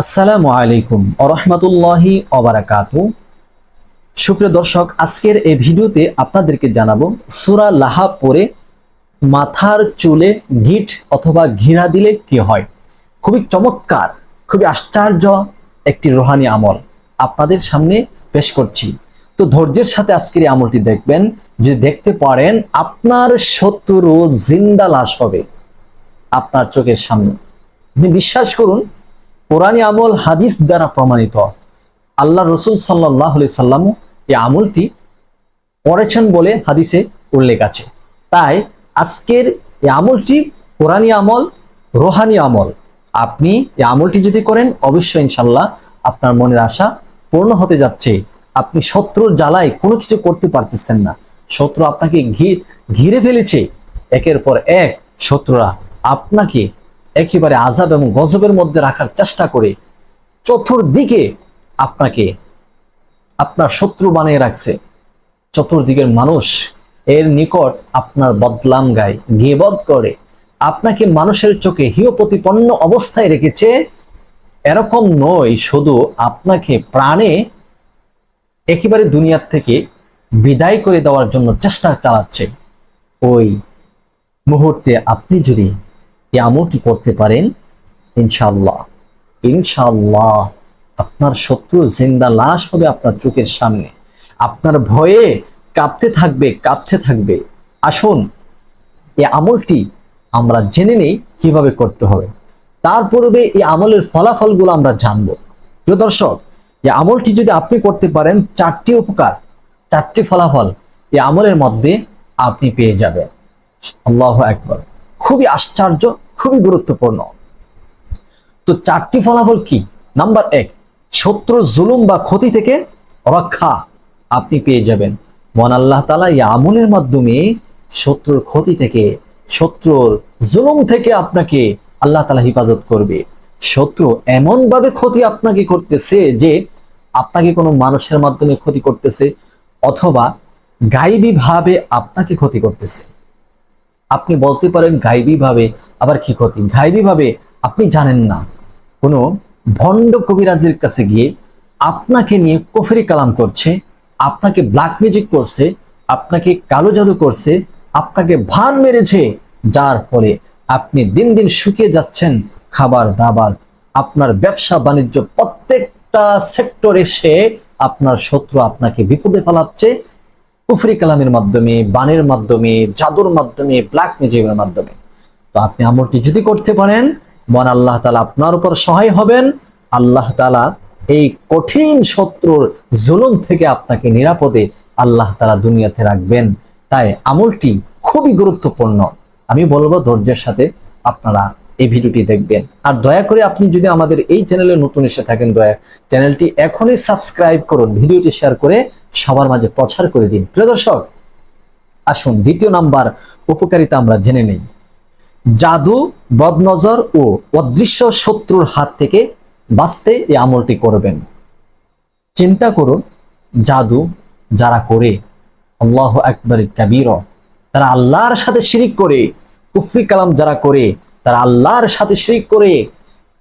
আসসালামু আলাইকুম আরহামতুল্লাহি অবারাকাতু সুপ্রিয় দর্শক, আজকের এই ভিডিওতে আপনাদেরকে জানাব, সুরা লাহা পরে মাথার চুলে গিট অথবা ঘিরা দিলে কি হয়? খুবই চমৎকার, খুবই আশ্চর্য একটি রোহানি আমল আপনাদের সামনে পেশ করছি। তো ধৈর্যের সাথে আজকের এই আমলটি দেখবেন, যদি দেখতে পারেন, আপনার শত্রু জিন্দা লাশ হবে আপনার চোখের সামনে। আপনি বিশ্বাস করুন কোরআনী আমল হাদিস দ্বারা প্রমাণিত। আল্লাহ রসুল সাল্লাহ সাল্লাম এই আমলটি করেছেন বলে হাদিসে উল্লেখ আছে। তাই আজকের এই আমলটি কোরআনী আমল, রোহানি আমল। আপনি এই আমলটি যদি করেন, অবশ্যই ইনশাল্লাহ আপনার মনের আশা পূর্ণ হতে যাচ্ছে। আপনি শত্রুর জ্বালায় কোনো কিছু করতে পারতেছেন না। শত্রু আপনাকে ঘিরে ফেলেছে। একের পর এক শত্রুরা আপনাকে একেবারে আজাব এবং গজবের মধ্যে রাখার চেষ্টা করে চতুর্দিকে আপনাকে, আপনার শত্রু বানিয়ে রাখছে। চতুর্দিকের মানুষ এর নিকট আপনার বদলাম গায়, গেবদ করে। আপনাকে মানুষের চোখে হিয় প্রতিপন্ন অবস্থায় রেখেছে। এরকম নয়, শুধু আপনাকে প্রাণে একেবারে দুনিয়ার থেকে বিদায় করে দেওয়ার জন্য চেষ্টা চালাচ্ছে। ওই মুহূর্তে আপনি যদি এই আমলটি করতে পারেন ইনশাল্লাহ ইনশাল্লাহ আপনার শত্রু জিন্দা লাশ হবে আপনার চোখের সামনে। আপনার ভয়ে কাঁপতে থাকবে কাঁপতে থাকবে। আসুন, এই আমলটি আমরা জেনে নেই কীভাবে করতে হবে। তার পূর্বে এই আমলের ফলাফলগুলো আমরা জানব। প্রিয় দর্শক, এই আমলটি যদি আপনি করতে পারেন, চারটি উপকার, চারটি ফলাফল এই আমলের মধ্যে আপনি পেয়ে যাবেন। আল্লাহ একবার খুবই আশ্চর্য, খুবই গুরুত্বপূর্ণ। তো চারটি ফলাফল কি? নাম্বার এক শত্রুর জুলুম বা ক্ষতি থেকে রক্ষা আপনি পেয়ে যাবেন। মন আল্লাহ তালা এই আমলের মাধ্যমে শত্রুর ক্ষতি থেকে, শত্রুর জুলুম থেকে আপনাকে আল্লাহ তালা হেফাজত করবে। শত্রু এমন ভাবে ক্ষতি আপনাকে করতেছে যে আপনাকে কোনো মানুষের মাধ্যমে ক্ষতি করতেছে অথবা গাইবী ভাবে আপনাকে ক্ষতি করতেছে। আপনি বলতে পারেন গাইবী ভাবে আবার কি ক্ষতি? গাইবী ভাবে আপনি জানেন না। কোনো ভণ্ড কবিরাজের কাছে গিয়ে আপনাকে নিয়ে কফেরি কালাম করছে, আপনাকে ব্ল্যাক ম্যাজিক করছে, আপনাকে কালো জাদু করছে, আপনাকে ভান মেরেছে, যার ফলে আপনি দিন দিন শুকিয়ে যাচ্ছেন খাবার দাবার। আপনার ব্যবসা বাণিজ্য প্রত্যেকটা সেক্টরে সে আপনার শত্রু আপনাকে বিপদে ফেলাচ্ছে কুফরি কালামের মাধ্যমে, বানের মাধ্যমে, জাদুর মাধ্যমে ব্ল্যাক ম্যাজিকের মাধ্যমে। তো আপনি আমলটি যদি করতে পারেন মন আল্লাহ তালা আপনার উপর সহায় হবেন। আল্লাহ তালা এই কঠিন শত্রুর জুলুম থেকে আপনাকে নিরাপদে আল্লাহ তালা দুনিয়াতে রাখবেন। তাই আমলটি খুবই গুরুত্বপূর্ণ। আমি বলব ধৈর্যের সাথে আপনারা এই ভিডিওটি দেখবেন। আর দয়া করে আপনি যদি আমাদের এই চ্যানেলে নতুন এসে থাকেন, দয়া, চ্যানেলটি এখনই সাবস্ক্রাইব করুন, ভিডিওটি শেয়ার করে সবার মাঝে প্রচার করে দিন। প্রিয় দর্শক, আসুন, দ্বিতীয় নাম্বার উপকারিতা আমরা জেনে নেই। জাদু, বদনজর ও অদৃশ্য শত্রুর হাত থেকে বাঁচতে এই আমলটি করবেন। চিন্তা করুন, জাদু যারা করে, আল্লাহ আকবর কাবির, তারা আল্লাহর সাথে শিরিক করে, কুফরি কালাম যারা করে তারা আল্লাহর সাথে শিরিক করে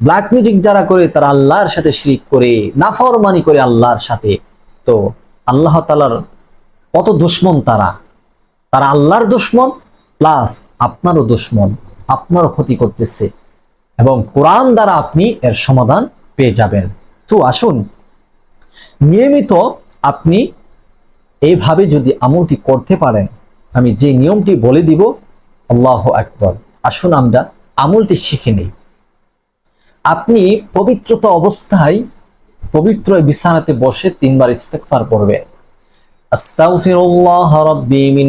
ব্ল্যাক মিউজিক যারা করে তারা আল্লাহর সাথে শ্রিক করে, নাফরমানি করে আল্লাহর সাথে। তো আল্লাহ তালার কত দুশ্মন তারা? তারা আল্লাহর দুশ্মন প্লাস আপনারও দুশ্মন, আপনারও ক্ষতি করতেছে। এবং কোরআন দ্বারা আপনি এর সমাধান পেয়ে যাবেন। তো আসুন, নিয়মিত আপনি এইভাবে যদি আমলটি করতে পারেন, আমি যে নিয়মটি বলে দিব, আল্লাহ আকবর। আসুন আমরা আমলটি শিখে নিই। আপনি পবিত্রতা অবস্থায় পবিত্র বিছানাতে বসে তিনবার ইস্তেকফার করবেন আস্তাগফিরুল্লাহ রাব্বি মিন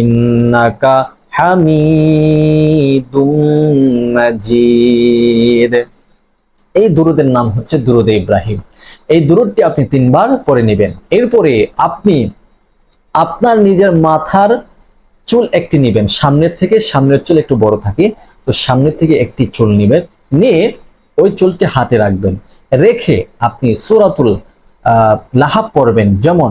ইন্নাকা হামিদুম মাজিদ। এই দুরুদের নাম হচ্ছে দুরুদে ইব্রাহিম। এই দুরুদটি আপনি তিনবার পড়ে নেবেন। এরপরে আপনি আপনার নিজের মাথার চুল একটি নেবেন। সামনের থেকে সামনের চুল একটু বড় থাকে, তো সামনের থেকে একটি চুল নেবেন। নিয়ে ওই চুলটি হাতে রাখবেন। রেখে আপনি সূরাতুল লাহাব পড়বেন। যেমন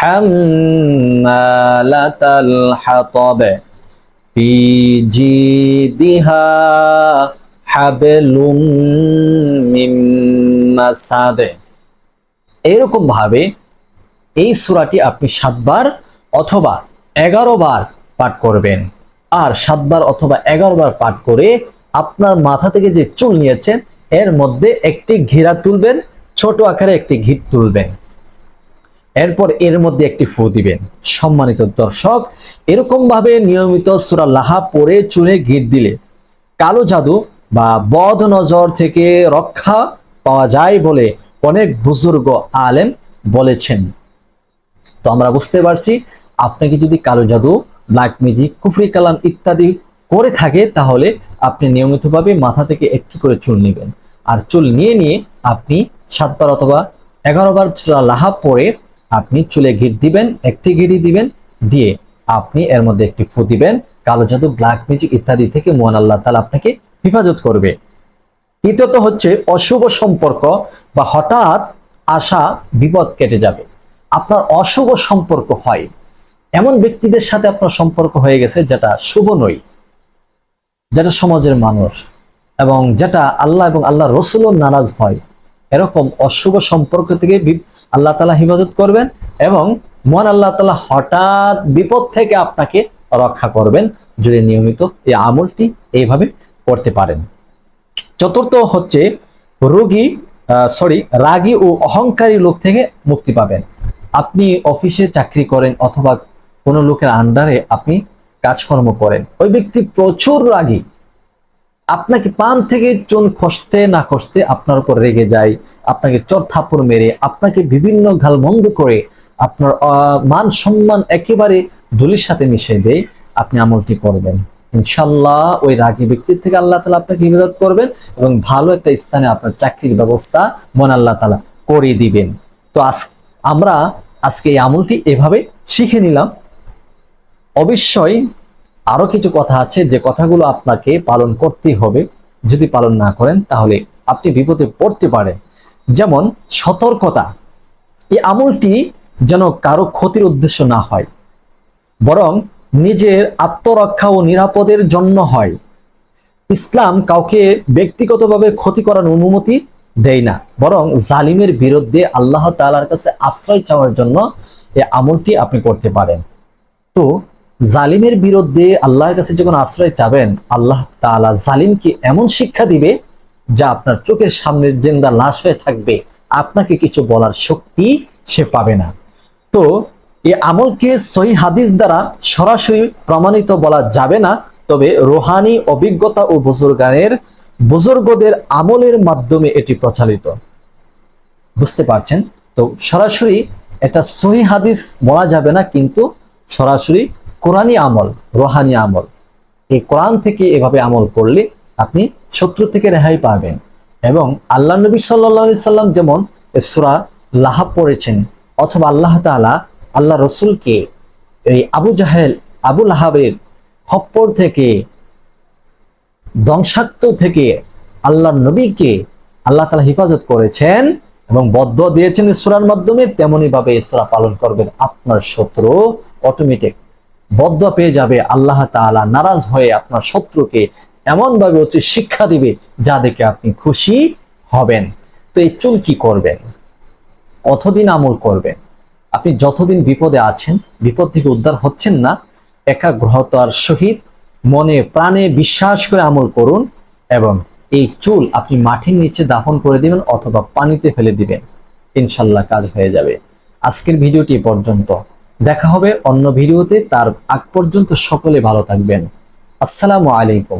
حمالة الحطب في جيدها حبل من مسد এরকম ভাবে এই সূরাটি আপনি সাতবার অথবা এগারো বার পাঠ করবেন আর সাতবার অথবা এগারো বার পাঠ করে আপনার মাথা থেকে যে চুল নিয়েছেন এর মধ্যে একটি ঘিরা তুলবেন ছোট আকারে একটি ঘিট তুলবেন এরপর এর মধ্যে একটি ফু দিবেন। সম্মানিত দর্শক এরকম ভাবে নিয়মিত সূরা লাহা পরে চুলে ঘিট দিলে কালো জাদু বা বদ নজর থেকে রক্ষা পাওয়া যায় বলে অনেক বুজুর্গ আলেম বলেছেন। তো আমরা বুঝতে পারছি, আপনাকে যদি কালো জাদু ব্ল্যাক ম্যাজিক কুফরি কালাম ইত্যাদি করে থাকে, তাহলে আপনি নিয়মিতভাবে মাথা থেকে একটি করে চুল নেবেন। আর চুল নিয়ে নিয়ে আপনি সাতবার অথবা এগারো বার লাহাব পরে আপনি চুলে ঘিট দিবেন, একটি ঘিরি দিবেন, দিয়ে আপনি এর মধ্যে একটি ফু দিবেন, কালো জাদু ব্ল্যাক ম্যাজিক ইত্যাদি থেকে মোহান আল্লাহ তালা আপনাকে হেফাজত করবে। তৃতীয়ত হচ্ছে অশুভ সম্পর্ক বা হঠাৎ আসা বিপদ কেটে যাবে। আপনার অশুভ সম্পর্ক হয়। এমন ব্যক্তিদের সাথে আপনার সম্পর্ক হয়ে গেছে যেটা শুভ নয়, যেটা সমাজের মানুষ, এবং যেটা আল্লাহ এবং আল্লাহ রসুলও নারাজ হয়। এরকম অশুভ সম্পর্ক থেকে আল্লাহ তালা হেফাজত করবেন এবং মন আল্লাহ তালা হঠাৎ বিপদ থেকে আপনাকে রক্ষা করবেন যদি নিয়মিত এই আমলটি এইভাবে করতে পারেন। চতুর্থ হচ্ছে রোগী সরি রাগী ও অহংকারী লোক থেকে মুক্তি পাবেন। আপনি অফিসে চাকরি করেন অথবা কোনো লোকের আন্ডারে আপনি কাজকর্ম করেন। ওই ব্যক্তি প্রচুর রাগী। আপনাকে পান থেকে চুন খসতে না খসতে আপনার উপর রেগে যায়। আপনাকে চর থাপড় মেরে, আপনাকে বিভিন্ন ঘালমন্দ করে আপনার মান সম্মান একেবারে ধুলির সাথে মিশে দেয়। আপনি আমলটি করবেন। ইনশাল্লাহ ওই রাগী ব্যক্তির থেকে আল্লাহ তালা আপনাকে হিফাজত করবেন এবং ভালো একটা স্থানে আপনার চাকরির ব্যবস্থা মন আল্লাহ তালা করে দিবেন। তো আজ আমরা আজকে এই আমলটি এভাবে শিখে নিলাম। অবশ্যই আরও কিছু কথা আছে যে কথাগুলো আপনাকে পালন করতেই হবে। যদি পালন না করেন, তাহলে আপনি বিপদে পড়তে পারেন। যেমন সতর্কতা। এই আমলটি যেন কারও ক্ষতির উদ্দেশ্য না হয়, বরং নিজের আত্মরক্ষা ও নিরাপদের জন্য হয়। ইসলাম কাউকে ব্যক্তিগতভাবে ক্ষতি করার অনুমতি দেয় না, বরং জালিমের বিরুদ্ধে আল্লাহ তাআলার কাছে আশ্রয় চাওয়ার জন্য এই আমলটি আপনি করতে পারেন। তো জালিমের বিরুদ্ধে আল্লাহর কাছে যখন আশ্রয় চাবেন, আল্লাহ তাআলা জালিমকে এমন শিক্ষা দিবে যা আপনার চোখের সামনে জেন্দা লাশ হয়ে থাকবে। আপনাকে কিছু বলার শক্তি সে পাবে না। তো এই আমলকে সহি হাদিস দ্বারা সরাসরি প্রমাণিত বলা যাবে না, তবে রোহানি, অভিজ্ঞতা ও বুজুর্গানের, বুজুর্গদের আমলের মাধ্যমে এটি প্রচালিত বুঝতে পারছেন? তো সরাসরি এটা সহি হাদিস বলা যাবে না, কিন্তু সরাসরি কোরআনী আমল, রোহানি আমল। এই কোরআন থেকে এভাবে আমল করলে আপনি শত্রু থেকে রেহাই পাবেন। এবং আল্লাহ নবী সাল্লা সাল্লাম যেমন সুরা লাহাব পড়েছেন, অথবা আল্লাহ তাআলা আল্লাহ রসুলকে এই আবু জাহেল, আবু লাহাবের খপ্পর থেকে, ধ্বংসাত্ম থেকে আল্লাহ নবীকে আল্লাহ তালা হেফাজত করেছেন এবং বদ্ধ দিয়েছেন সুরার মাধ্যমে তেমনি ভাবে সুরা পালন করবেন আপনার শত্রু অটোমেটিক বদ্ধ পেয়ে যাবে, আল্লাহ তাআলা নারাজ হয়ে আপনার শত্রুকে এমনভাবে হচ্ছে শিক্ষা দিবে যা দেখে আপনি খুশি হবেন। তো এই চুল কি করবেন? কতদিন আমল করবেন? আপনি যতদিন বিপদে আছেন, বিপদ থেকে উদ্ধার হচ্ছেন না, একাগ্রতার সহিত মনে প্রাণে বিশ্বাস করে আমল করুন এবং এই চুল আপনি মাটির নিচে দাফন করে দিবেন অথবা পানিতে ফেলে দিবেন। ইনশাল্লাহ কাজ হয়ে যাবে। আজকের ভিডিওটি পর্যন্ত। দেখা হবে অন্য ভিডিওতে। তার আগ পর্যন্ত সকলে ভালো থাকবেন। আসসালামু আলাইকুম।